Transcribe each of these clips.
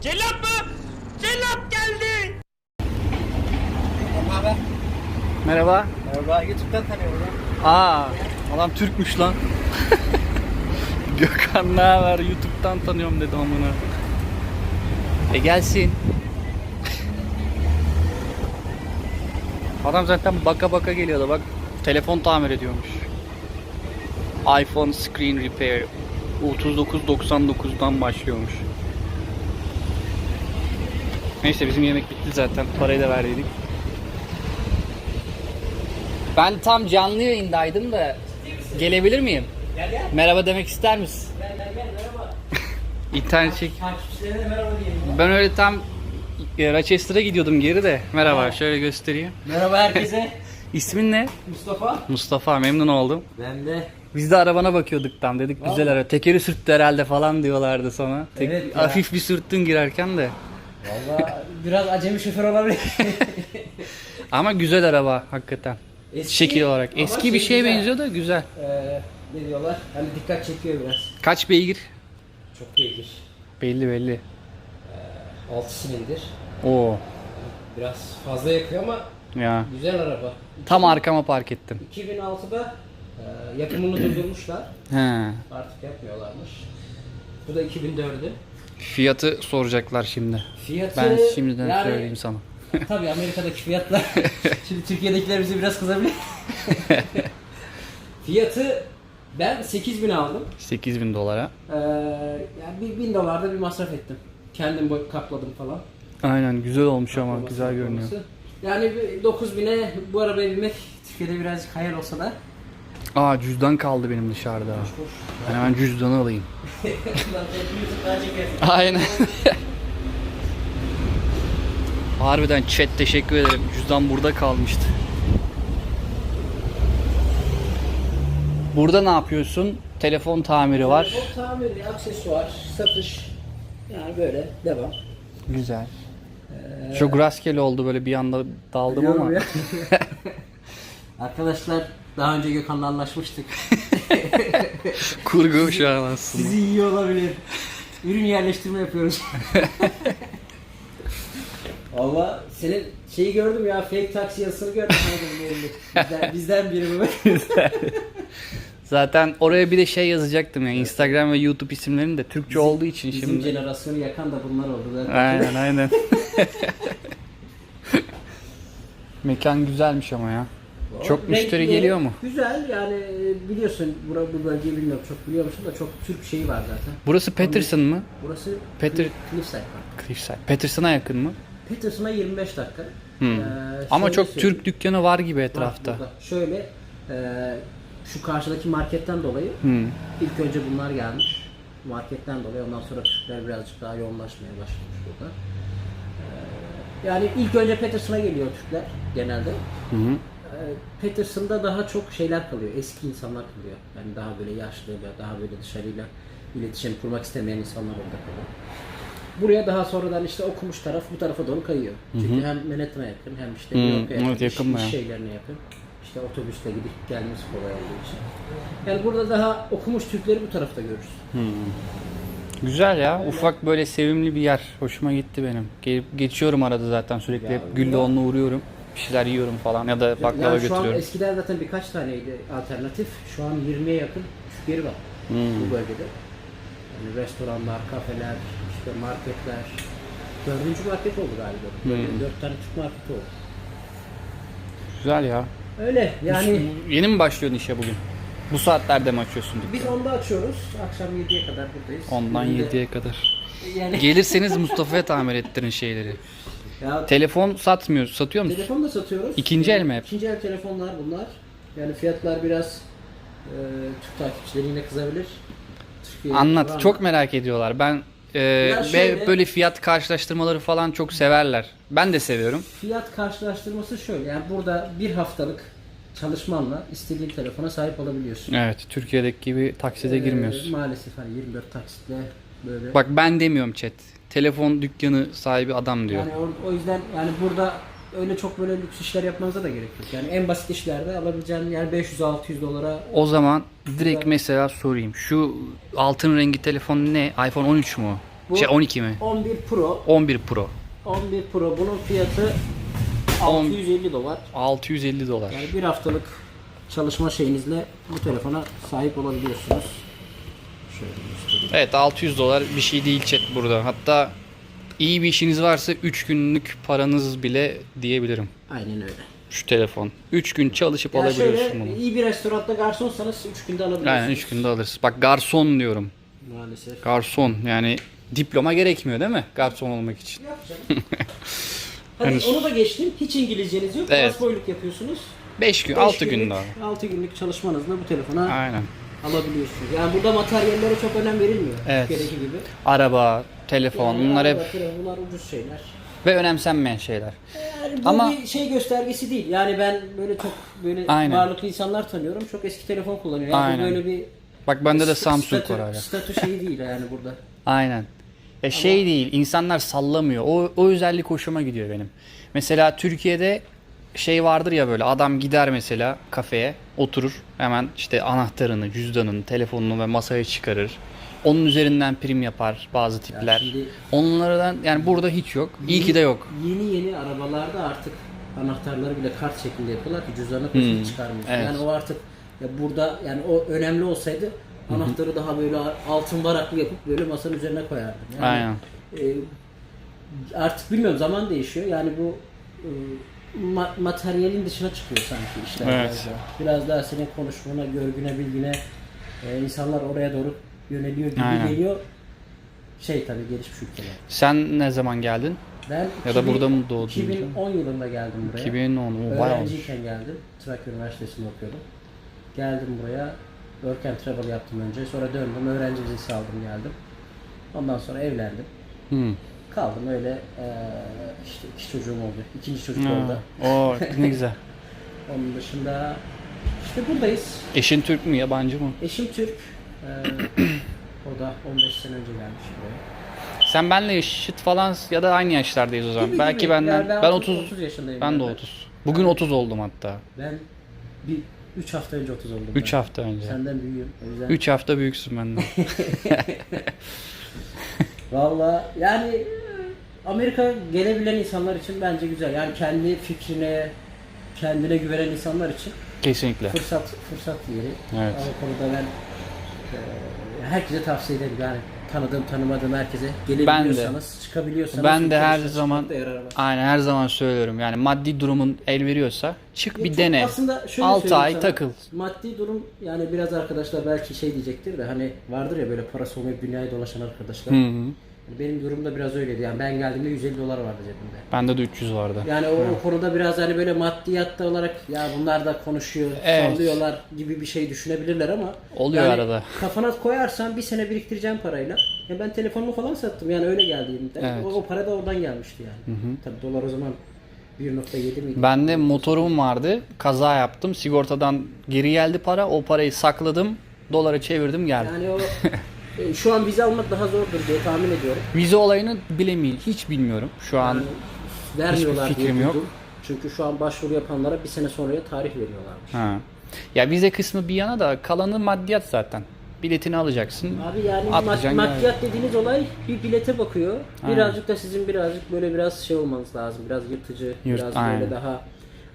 Cellat mı? Cellat geldi. Merhaba. Merhaba. Merhaba. YouTube'dan tanıyorum. Aa, adam Türkmüş lan. Gökhan ne haber? YouTube'dan tanıyorum dedi amına. E gelsin. Adam zaten baka baka geliyordu bak. Telefon tamir ediyormuş. iPhone screen repair. 39.99'dan başlıyormuş. Neyse bizim yemek bitti zaten. Parayı da verdiydik. Ben tam canlı yayındaydım da gelebilir miyim? Gel gel. Merhaba demek ister misin? Gel gel gel. Merhaba. İnternet çek. Ben öyle tam e, Rochester'a gidiyordum geri de. Merhaba şöyle göstereyim. Merhaba herkese. İsmin ne? Mustafa. Mustafa memnun oldum. Ben de. Biz de arabana bakıyorduk tam dedik güzel araba. Tekeri sürttü herhalde falan diyorlardı sana. Tek- Evet ya. hafif bir sürttün girerken de. Valla biraz acemi şoför olabilir. Ama güzel araba hakikaten. Eski Şekil olarak. ama Eski bir şey şeye güzel. benziyor da güzel. Ee, ne diyorlar? Hani dikkat çekiyor biraz. Kaç beygir? Çok beygir. Belli belli. 6 silindir. Oo Biraz fazla yakıyor ama ya. güzel araba. Tam arkama park ettim. 2006'da e, yapımını durdurmuşlar. He. Artık yapmıyorlarmış. Bu da 2004'ü. Fiyatı soracaklar şimdi. Fiyatı Ben şimdiden yani, söyleyeyim sana. Tabii Amerika'daki fiyatlar. Şimdi Türkiye'dekiler bize biraz kızabilir. Fiyatı ben 8000 aldım. 8000 dolara. Ee, yani bir 1000 dolarda bir masraf ettim. Kendim kapladım falan. Aynen güzel olmuş ama Kaplaması, güzel görünüyor. Yani bir 9000'e bu arabaya binmek Türkiye'de birazcık hayal olsa da. Aa cüzdan kaldı benim dışarıda. Ben hemen cüzdanı alayım. Aynen. Harbiden chat teşekkür ederim. Cüzdan burada kalmıştı. Burada ne yapıyorsun? Telefon tamiri var. O tamir, aksesuar, satış. Yani böyle devam. Güzel. Çok rastgele oldu böyle bir anda daldım ama. Arkadaşlar daha önce Gökhan'la anlaşmıştık. Kurgu şu an aslında. Sizi yiyor olabilir. Ürün yerleştirme yapıyoruz. Valla senin şeyi gördüm ya fake taksi yazısını gördüm. Bizden, bizden biri bu. Zaten oraya bir de şey yazacaktım ya Instagram ve YouTube isimlerini de Türkçe olduğu için Bizim şimdi. jenerasyonu yakan da bunlar oldu zaten. Aynen aynen. Mekan güzelmiş ama ya. Çok Renkli, müşteri geliyor mu? Güzel yani e, biliyorsun bura, bu bölgeyi bilmiyorum çok biliyor musun da çok Türk şeyi var zaten. Burası Peterson mı? Burası Peter- Cliff- Cliffside Park. Cliffside. Peterson'a yakın mı? Peterson'a 25 dakika. Hmm. Ee, Ama çok söyleyeyim. Türk dükkanı var gibi Var etrafta. burada. Şöyle e, şu karşıdaki marketten dolayı Hmm. ilk önce bunlar gelmiş. Marketten dolayı ondan sonra Türkler birazcık daha yoğunlaşmaya başlamış burada. E, yani ilk önce Peterson'a geliyor Türkler genelde. Hı hı. Peterson'da daha çok şeyler kalıyor. Eski insanlar kalıyor. Yani daha böyle yaşlı ve daha böyle dışarıyla iletişim kurmak istemeyen insanlar orada kalıyor. Buraya daha sonradan işte okumuş taraf bu tarafa doğru kayıyor. Çünkü hem Manhattan'a yakın hem işte Hı, New York'a yakın, evet, yakın iş, iş şeylerine yakın. İşte otobüsle gidip gelmesi kolay olduğu için. Yani burada daha okumuş Türkleri bu tarafta görürüz. Güzel ya. Ufak böyle sevimli bir yer. Hoşuma gitti benim. Gelip geçiyorum arada zaten sürekli. Hep Güllüoğlu'na uğruyorum. Bir şeyler yiyorum falan ya da baklava yani şu an götürüyorum. eskiden zaten birkaç taneydi alternatif. Şu an 20'ye yakın Türk yeri var Hmm. bu bölgede. Yani restoranlar, kafeler, işte marketler. Dördüncü market oldu galiba. Bölgenin Hmm. Dört tane Türk marketi oldu. Güzel ya. Öyle yani Yeni mi başlıyorsun işe bugün? Bu saatlerde mi açıyorsun biz dükkanı? onda açıyoruz. Akşam 7'ye kadar buradayız. Ondan Yedide- 7'ye kadar. Yani Gelirseniz Mustafa'ya tamir ettirin şeyleri. Ya, Telefon satmıyor, satıyor musun? telefon da satıyoruz. İkinci el mi hep? İkinci el telefonlar bunlar. Yani fiyatlar biraz e, Türk takipçileri yine kızabilir. Türkiye var Anlat. mı? Çok merak ediyorlar. Ben e, Ya ve şöyle- böyle fiyat karşılaştırmaları falan çok severler. Ben de seviyorum. Fiyat karşılaştırması şöyle. Yani burada bir haftalık çalışmanla istediğin telefona sahip olabiliyorsun. Evet, Türkiye'deki gibi takside Ee, girmiyoruz. maalesef hani 24 taksitle böyle. Bak ben demiyorum chat. Telefon dükkanı sahibi adam diyor. yani o, o yüzden yani burada öyle çok böyle lüks işler yapmanıza da gerek yok. Yani en basit işlerde alabileceğin yani 500-600 dolara O zaman direkt mesela sorayım. Şu altın rengi telefon ne? iPhone 13 mu? Bu Şey 12 mi? 11 Pro. 11 Pro. 11 Pro bunun fiyatı 650 dolar. 650 dolar. Yani bir haftalık çalışma şeyinizle bu telefona sahip olabiliyorsunuz. Şöyle göstereyim. Evet 600 dolar bir şey değil chat burada. Hatta iyi bir işiniz varsa 3 günlük paranız bile diyebilirim. Aynen öyle. Şu telefon. 3 gün çalışıp Yani alabiliyorsun şöyle bunu. iyi bir restoranda garsonsanız 3 günde alabiliyorsunuz. Aynen 3 günde alırsın. Bak garson diyorum. Maalesef. Garson yani diploma gerekmiyor değil mi? Garson olmak için. Hadi Henüz. onu da geçtim. Hiç İngilizceniz yok. Evet. Evet. boyluk yapıyorsunuz. 5 gün, Beş 6 gün günlük- daha. 6 günlük çalışmanızla bu telefona Aynen. Alabiliyorsunuz. Yani burada materyallere çok önem verilmiyor. Evet. Türkiye'deki gibi. Araba, telefon Yani bunlar hep araba, telefon, bunlar ucuz şeyler. ve önemsenmeyen şeyler. Yani bu Ama- bir şey göstergesi değil. Yani ben böyle çok böyle Aynen. varlıklı insanlar tanıyorum. Çok eski telefon kullanıyor. Yani bu Aynen. böyle bir Bak bende de st- Samsung statü, var hala. Statü şeyi değil yani burada. Aynen. Ya şey değil, insanlar sallamıyor. O, o özellik hoşuma gidiyor benim. Mesela Türkiye'de şey vardır ya böyle adam gider mesela kafeye oturur hemen işte anahtarını, cüzdanını, telefonunu ve masaya çıkarır. Onun üzerinden prim yapar bazı tipler. şimdi- Onlardan yani burada hiç yok. İyi ki de yok. Yeni yeni arabalarda artık anahtarları bile kart şeklinde yapıyorlar ki cüzdanı poşet çıkarmıyorsun. evet. Yani o artık ya burada yani o önemli olsaydı anahtarı daha böyle altın varaklı yapıp böyle masanın üzerine koyardım. Yani, Aynen. e, artık bilmiyorum zaman değişiyor. Yani bu e, ma- materyalin dışına çıkıyor sanki işler. Evet. Biraz daha. Biraz daha senin konuşmana, görgüne, bilgine e, insanlar oraya doğru yöneliyor gibi Aynen. geliyor. Şey tabii gelişmiş ülkeler. Sen ne zaman geldin? Ben Ya da burada mı doğdun? 2010 yılında geldim buraya. 2010 o bayağı olmuş. Öğrenciyken geldim. Trakya Üniversitesi'nde okuyordum. Geldim buraya. Work and travel yaptım önce. Sonra döndüm. Öğrenci vizesi aldım geldim. Ondan sonra evlendim. Hmm. Kaldım öyle eee, işte iki çocuğum oldu. İkinci çocuk Ha, oldu. O ne güzel. Onun dışında işte buradayız. Eşin Türk mü yabancı mı? Eşim Türk. Eee, o da 15 sene önce gelmiş buraya. Sen benle yaşıt falan ya da aynı yaşlardayız o zaman. Gibi Belki gibi. benden Yani ben 30 30 yaşındayım. ben de yani. 30. Bugün 30 oldum hatta. Ben bir 3 hafta önce 30 oldum. 3 ben. hafta önce. Senden büyüğüm. O yüzden 3 hafta büyüksün benden. Valla yani e, Amerika gelebilen insanlar için bence güzel. Yani kendi fikrine, kendine güvenen insanlar için Kesinlikle. fırsat fırsat yeri. Evet. O konuda ben e, herkese tavsiye ederim. Yani tanıdığım tanımadığım herkese gelebiliyorsanız, çıkabiliyorsanız Ben de her zaman yarar var. aynen her zaman söylüyorum. Yani maddi durumun el veriyorsa çık Ya bir çok dene. Aslında şöyle 6 söyleyeyim ay sana, takıl. Maddi durum yani biraz arkadaşlar belki şey diyecektir de hani vardır ya böyle parası olmayıp dünyayı dolaşan arkadaşlar. Hı hı. Benim durumda biraz öyleydi. Yani ben geldiğimde 150 dolar vardı cebimde. Bende de 300 vardı. Yani o, o konuda biraz hani böyle maddiyatta olarak ya bunlar da konuşuyor, Evet. sallıyorlar gibi bir şey düşünebilirler ama Oluyor yani arada. Kafana koyarsan bir sene biriktireceğim parayla. Ya ben telefonumu falan sattım yani öyle geldiğimde. Evet. O, o para da oradan gelmişti yani. Tabii dolar o zaman 1.7 miydi? Bende motorum vardı. Kaza yaptım. Sigortadan geri geldi para. O parayı sakladım. Dolara çevirdim geldim. Yani o şu an vize almak daha zordur diye tahmin ediyorum. Vize olayını bilemiyorum. Hiç bilmiyorum. Şu an Yani vermiyorlar Hiçbir diye fikrim yok. duydum. Çünkü şu an başvuru yapanlara bir sene sonraya tarih veriyorlarmış. ha. Ya vize kısmı bir yana da kalanı maddiyat zaten. Biletini alacaksın. Abi yani mad- maddiyat dediğiniz olay bir bilete bakıyor. Birazcık da sizin birazcık böyle biraz şey olmanız lazım. Biraz yırtıcı, Yırt- biraz aynen. böyle daha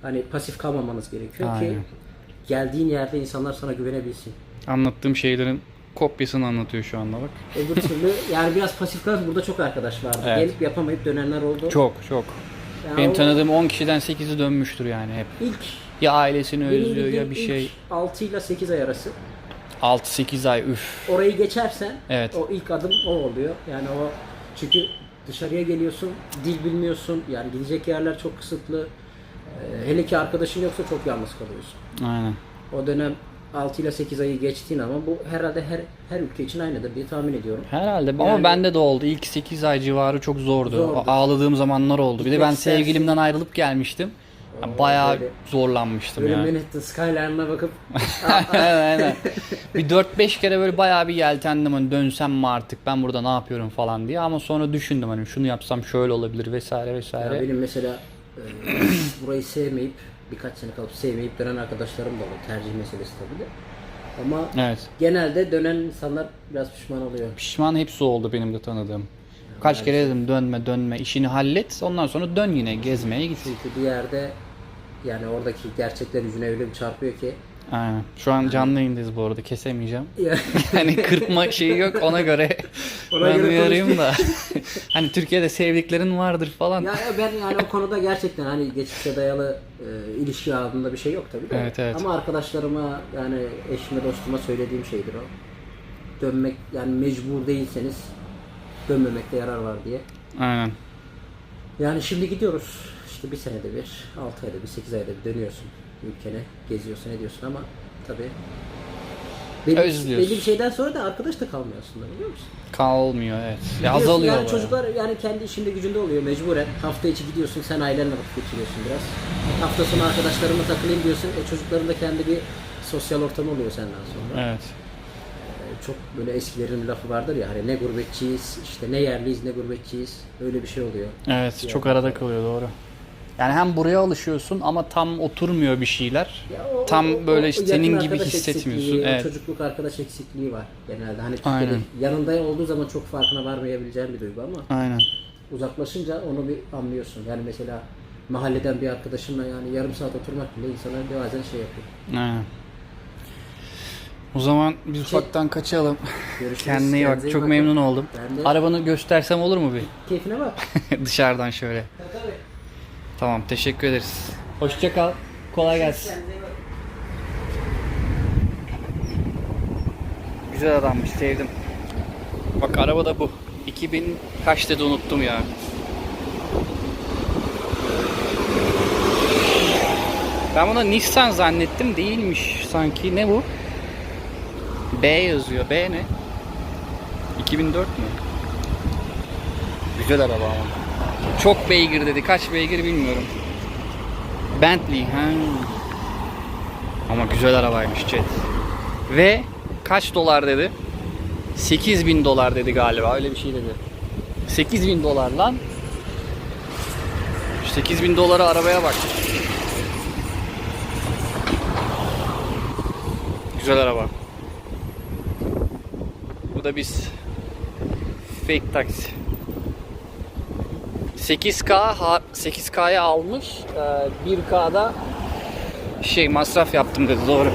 hani pasif kalmamanız gerekiyor ki Aynen. geldiğin yerde insanlar sana güvenebilsin. Anlattığım şeylerin kopyasını anlatıyor şu anda bak. Öbür türlü yani biraz pasif kal burada çok arkadaş vardı. Evet. Gelip yapamayıp dönenler oldu. Çok çok. Yani Benim o tanıdığım 10 kişiden 8'i dönmüştür yani hep. ilk Ya ailesini benim özlüyor ya bir ilk şey. 6 ile 8 ay arası. 6-8 ay üf. Orayı geçersen Evet. o ilk adım o oluyor. Yani o çünkü dışarıya geliyorsun, dil bilmiyorsun. Yani gidecek yerler çok kısıtlı. Ee, hele ki arkadaşın yoksa çok yalnız kalıyorsun. Aynen. O dönem 6 ile 8 ayı geçtiğin ama bu herhalde her her ülke için aynıdır diye tahmin ediyorum. Herhalde ama Yani- bende de oldu. İlk 8 ay civarı çok zordu. Zordu. Ağladığım zamanlar oldu. Bir de ben sevgilimden ayrılıp gelmiştim. Yani Bayağı böyle- zorlanmıştım Böyle ya. Manhattan skyline'ına bakıp Aynen, aynen. bir 4-5 kere böyle bayağı bir yeltendim hani dönsem mi artık ben burada ne yapıyorum falan diye ama sonra düşündüm hani şunu yapsam şöyle olabilir vesaire ya vesaire. benim mesela e, burayı sevmeyip birkaç sene kalıp sevmeyip dönen arkadaşlarım da var. Tercih meselesi tabii de. Ama Evet. genelde dönen insanlar biraz pişman oluyor. Pişman hepsi oldu benim de tanıdığım. Kaç kere dedim dönme dönme işini hallet ondan sonra dön yine gezmeye git. Çünkü bir yerde yani oradaki gerçekler yüzüne öyle bir çarpıyor ki Aynen. Şu an canlı yayındayız bu arada kesemeyeceğim. Ya- hani kırpma şeyi yok ona göre Ona ben göre uyarayım da. hani Türkiye'de sevdiklerin vardır falan. Ya ya ben yani o konuda gerçekten hani geçmişe dayalı e, ilişki ağında bir şey yok tabii de. Evet, evet. Ama arkadaşlarıma yani eşime dostuma söylediğim şeydir o. Dönmek yani mecbur değilseniz dönmemekte yarar var diye. Aynen. Yani şimdi gidiyoruz. İşte bir senede bir, altı ayda bir, sekiz ayda bir dönüyorsun ülkene, geziyorsun, ediyorsun ama tabii belli, Özlüyorsun. belli bir şeyden sonra da arkadaş da kalmıyor aslında biliyor musun? Kalmıyor evet. Ya azalıyor Yani bayağı. çocuklar yani kendi işinde gücünde oluyor mecburen. Hafta içi gidiyorsun sen ailenle vakit geçiriyorsun biraz. Hafta sonu arkadaşlarımla takılayım diyorsun. E çocukların da kendi bir sosyal ortamı oluyor senden sonra. Evet. E, çok böyle eskilerin lafı vardır ya hani ne gurbetçiyiz işte ne yerliyiz ne gurbetçiyiz. Öyle bir şey oluyor. Evet çok arada kalıyor doğru. Yani hem buraya alışıyorsun ama tam oturmuyor bir şeyler. O- tam o- böyle işte senin gibi hissetmiyorsun. Evet. çocukluk arkadaş eksikliği var genelde. Hani Aynen. yanında olduğu zaman çok farkına varmayabileceğin bir duygu ama Aynen. uzaklaşınca onu bir anlıyorsun. Yani mesela mahalleden bir arkadaşınla yani yarım saat oturmak bile insana bazen şey yapıyor. Aynen. O zaman biz ufaktan kaçalım. Görüşürüz. Kendine iyi bak. Çok bakın. memnun oldum. De. Arabanı göstersem olur mu bir? Keyfine bak. Dışarıdan şöyle. Tabii. Tamam teşekkür ederiz. Hoşça kal. Kolay gelsin. Güzel adammış sevdim. Bak araba da bu. 2000 kaç dedi unuttum ya. Ben buna Nissan zannettim değilmiş sanki. Ne bu? B yazıyor. B ne? 2004 mü? Güzel araba ama. Çok beygir dedi. Kaç beygir bilmiyorum. Bentley. Ha. Ama güzel arabaymış Jet. Ve kaç dolar dedi? 8 bin dolar dedi galiba. Öyle bir şey dedi. 8 bin dolar lan. 8 bin dolara arabaya bak. Güzel araba. Bu da biz. Fake taksi. 8K ha- 8K'ya almış. Ee, 1K'da şey masraf yaptım dedi doğru.